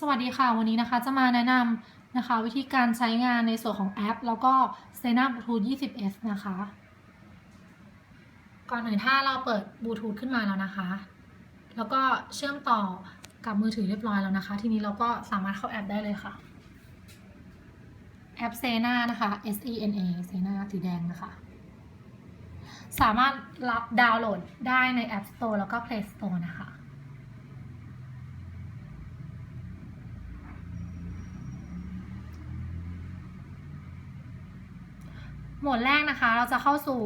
สวัสดีค่ะวันนี้นะคะจะมาแนะนำนะคะ วิธีการใช้งานในส่วนของแอป แล้วก็ s e n a Bluetooth 20s นะคะ ก่อนอื่นถ้าเราเปิดบลูทูธขึ้นมาแล้วนะคะ แล้วก็เชื่อมต่อกับมือถือเรียบร้อยแล้วนะคะ ทีนี้เราก็สามารถเข้าแอปได้เลยค่ะ แอป s e n a นะคะ S E N A s e n a สีแดงนะคะ สามารถรับดาวน์โหลดได้ใน App Store แล้วก็ Play Store นะคะ โหมดแรกนะคะ เราจะเข้าสู่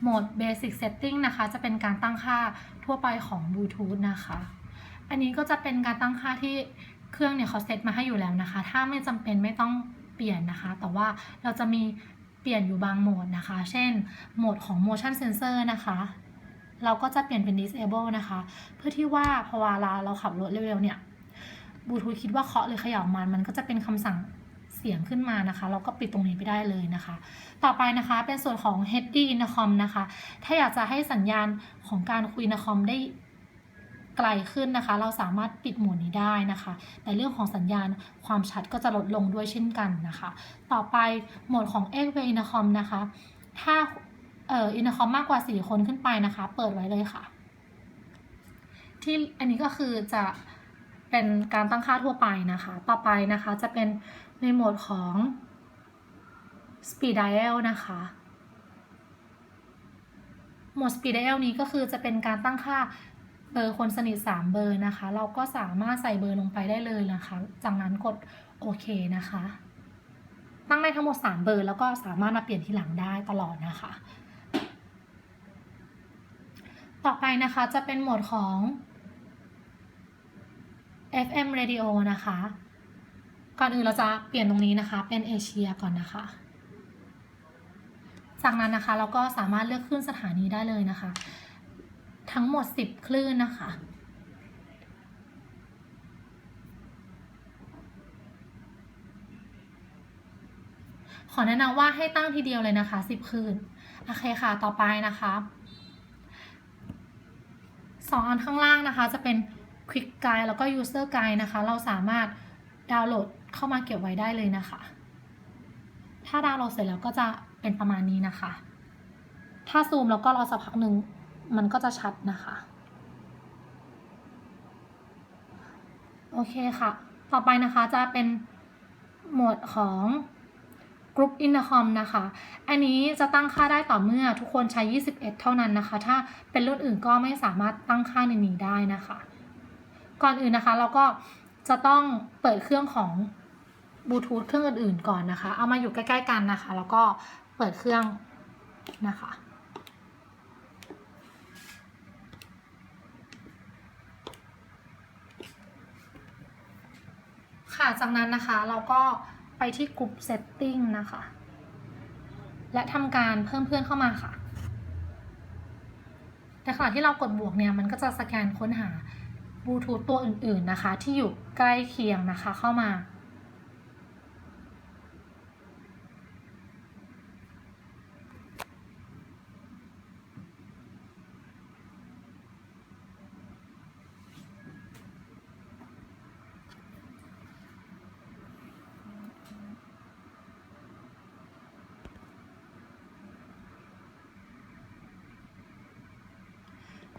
โหมด Basic Setting นะคะ จะเป็นการตั้งค่าทั่วไปของ Bluetooth นะคะ อันนี้ก็จะเป็นการตั้งค่าที่เครื่องเนี่ยเขาเซตมาให้อยู่แล้วนะคะ ถ้าไม่จำเป็นไม่ต้องเปลี่ยนนะคะ แต่ว่าเราจะมีเปลี่ยนอยู่บางโหมดนะคะ เช่น โหมดของ motion sensor นะคะ เราก็จะเปลี่ยนเป็น disable นะคะ เพื่อที่ว่าพอเวลาเราขับรถเร็วๆเนี่ยบลูทูธคิดว่าเคาะหรือเขย่ามัน มันก็จะเป็นคำสั่ง เสียงขึ้นมานะคะ เราก็ปิดตรงนี้ไปได้เลยนะคะ ต่อไปนะคะเป็นส่วนของ HD Intercom นะคะ ถ้าอยากจะให้สัญญาณของการคุยในคอมได้ไกลขึ้นนะคะ เราสามารถปิดโหมดนี้ได้นะคะ แต่เรื่องของสัญญาณความชัดก็จะลดลงด้วยเช่นกันนะคะ ต่อไปโหมดของ x w a y Intercom นะคะ ถ้าเอ่อ Intercom มากกว่า 4 คนขึ้นไปนะคะ เปิดไว้เลยค่ะ ที่อันนี้ก็คือจะเป็นการตั้งค่าทั่วไปนะคะ ต่อไปนะคะจะเป็น ในโหมดของ speed dial นะคะ โหมด speed dial นี้ก็คือจะเป็นการตั้งค่าเบอร์คนสนิท 3 เบอร์นะคะ เราก็สามารถใส่เบอร์ลงไปได้เลยนะคะ จากนั้นกดโอเคนะคะ ตั้งได้ทั้งหมด 3 เบอร์ แล้วก็สามารถมาเปลี่ยนที่หลังได้ตลอดนะคะ ต่อไปนะคะจะเป็นโหมดของ FM radio นะคะ ก่อนอื่นเราจะเปลี่ยนตรงนี้นะคะ เป็นเอเชียก่อนนะคะ จากนั้นนะคะเราก็สามารถเลือกคลื่นสถานีได้เลยนะคะ ทั้งหมด 10 คลื่นนะคะขอแนะนำว่าให้ตั้งทีเดียวเลยนะคะ 10คลื่นโอเคค่ะ ต่อไปนะคะสองอันข้างล่างนะคะ จะเป็น Quick Guide แล้วก็ User Guide นะคะ เราสามารถ ดาวน์โหลดเข้ามาเก็บไว้ได้เลยนะคะ ถ้าดาวน์โหลดเสร็จแล้วก็จะเป็นประมาณนี้นะคะ ถ้าซูมแล้วก็รอสักพักหนึ่งมันก็จะชัดนะคะ โอเคค่ะ ต่อไปนะคะจะเป็นหมวดของ Group Intercom นะคะ อันนี้จะตั้งค่าได้ต่อเมื่อทุกคนใช้ 21 เท่านั้นนะคะ ถ้าเป็นรุ่นอื่นก็ไม่สามารถตั้งค่าในนี้ได้นะคะ ก่อนอื่นนะคะเราก็ จะต้องเปิดเครื่องของบลูทูธเครื่องอื่นๆก่อนนะคะ เอามาอยู่ใกล้ๆกันนะคะ แล้วก็เปิดเครื่องนะคะ ค่ะ จากนั้นนะคะเราก็ไปที่ Group Setting นะคะ และทำการเพิ่มเพื่อนเข้ามาค่ะ แต่ขณะที่เรากดบวกเนี่ย มันก็จะสแกนค้นหา บลูทูธตัวอื่นๆนะคะ ที่อยู่ใกล้เคียงนะคะเข้ามา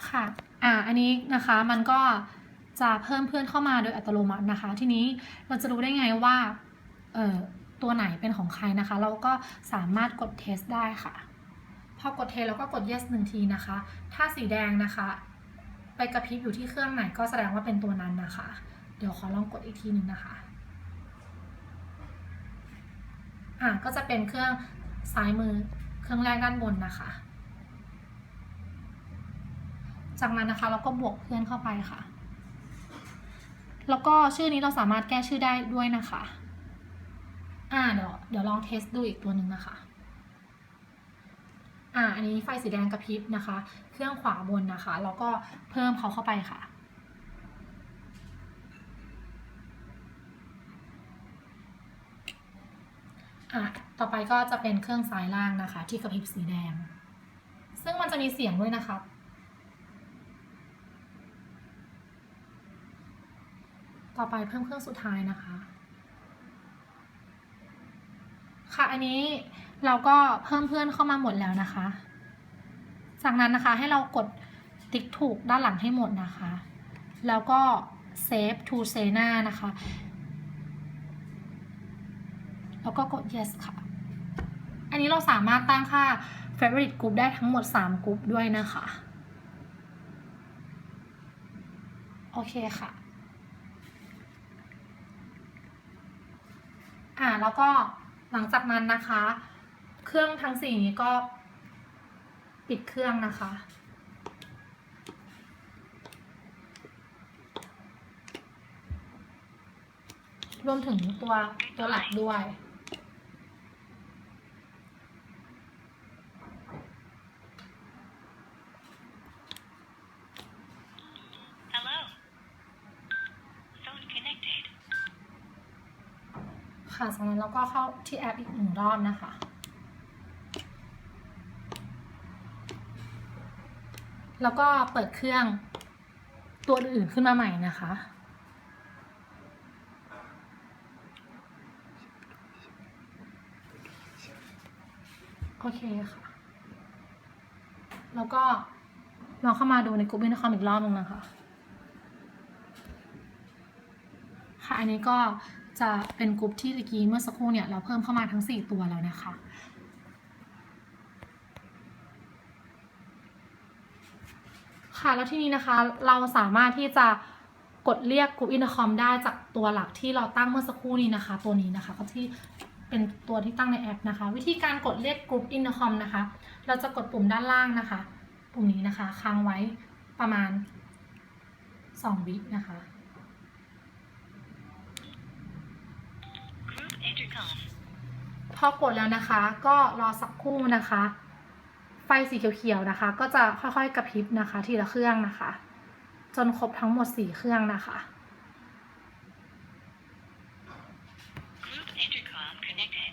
ค่ะ อ่า อันนี้นะคะมันก็จะเพิ่มเพื่อนเข้ามาโดยอัตโนมัตินะคะ ทีนี้เราจะรู้ได้ไงว่าเอ่อตัวไหนเป็นของใครนะคะ เราก็สามารถกดเทสได้ค่ะ พอกดเทสแล้วก็กด yes หนึ่งทีนะคะ ถ้าสีแดงนะคะ ไปกระพริบอยู่ที่เครื่องไหนก็แสดงว่าเป็นตัวนั้นนะคะ เดี๋ยวขอลองกดอีกทีหนึ่งนะคะอ่าก็จะเป็นเครื่องซ้ายมือเครื่องแรกด้านบนนะคะ จากนั้นนะคะเราก็บวกเพื่อนเข้าไปค่ะ แล้วก็ชื่อนี้เราสามารถแก้ชื่อได้ด้วยนะคะ อ่าเดี๋ยวเดี๋ยวลองเทสดูอีกตัวหนึ่งนะคะ อ่าอันนี้ไฟสีแดงกระพริบนะคะ เครื่องขวาบนนะคะ แล้วก็เพิ่มเขาเข้าไปค่ะอ่าต่อไปก็จะเป็นเครื่องซ้ายล่างนะคะ ที่กระพริบสีแดง ซึ่งมันจะมีเสียงด้วยนะคะ ต่อไปเพิ่มเครื่องสุดท้ายนะคะ ค่ะอันนี้เราก็เพิ่มเพื่อนเข้ามาหมดแล้วนะคะ จากนั้นนะคะให้เรากดติ๊กถูกด้านหลังให้หมดนะคะ แล้วก็ save to Sena นะคะ แล้วก็กด yes ค่ะ อันนี้เราสามารถตั้งค่า favorite group ได้ทั้งหมด 3 กลุ่มด้วยนะคะ โอเคค่ะ อ่าแล้วก็หลังจากนั้นนะคะ เครื่องทั้งสี่นี้ก็ปิดเครื่องนะคะ รวมถึงตัวตัวหลักด้วย ค่ะจากนั้นเราก็เข้าที่แอปอีกหนึ่งรอบนะคะ แล้วก็เปิดเครื่องตัวอื่นขึ้นมาใหม่นะคะ โอเคค่ะ แล้วก็เราเข้ามาดูในกลุ่มวินคอมอีกรอบนึงนะคะ ค่ะ อันนี้ก็ จะเป็นกลุ่มที่ตะกี้เมื่อสักครู่เนี่ยเราเพิ่มเข้ามาทั้ง 4 ตัวแล้วนะคะ ค่ะแล้วที่นี้นะคะเราสามารถที่จะกดเรียกกลุ่มอินเตอร์คอมได้จากตัวหลักที่เราตั้งเมื่อสักครู่นี้นะคะ ตัวนี้นะคะก็ที่เป็นตัวที่ตั้งในแอปนะคะ วิธีการกดเรียกกลุ่มอินเตอร์คอมนะคะ เราจะกดปุ่มด้านล่างนะคะ ปุ่มนี้นะคะค้างไว้ประมาณ 2 วินะคะ Group intercom. พอกดแล้วนะคะ ก็รอสักครู่นะคะ ไฟสีเขียวๆนะคะ ก็จะค่อยๆกระพริบนะคะ ทีละเครื่องนะคะ จนครบทั้งหมดสี่เครื่องนะคะ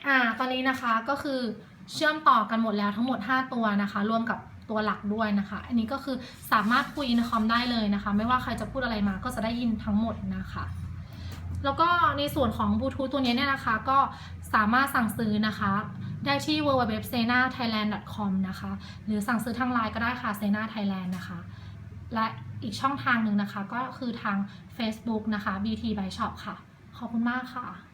อ่าตอนนี้นะคะก็คือเชื่อมต่อกันหมดแล้วทั้งหมด 5 ตัวนะคะ รวมกับตัวหลักด้วยนะคะ อันนี้ก็คือสามารถคุยอินคอมได้เลยนะคะ ไม่ว่าใครจะพูดอะไรมาก็จะได้ยินทั้งหมดนะคะ แล้วก็ในส่วนของบลูทูธตัวนี้เนี่ยนะคะ ก็สามารถสั่งซื้อนะคะ ได้ที่ www.senathailand.com นะคะ หรือสั่งซื้อทางไลน์ก็ได้ค่ะ Sena Thailand นะคะ และอีกช่องทางหนึ่งนะคะ ก็คือทาง Facebook นะคะ BT by Shop ค่ะ ขอบคุณมากค่ะ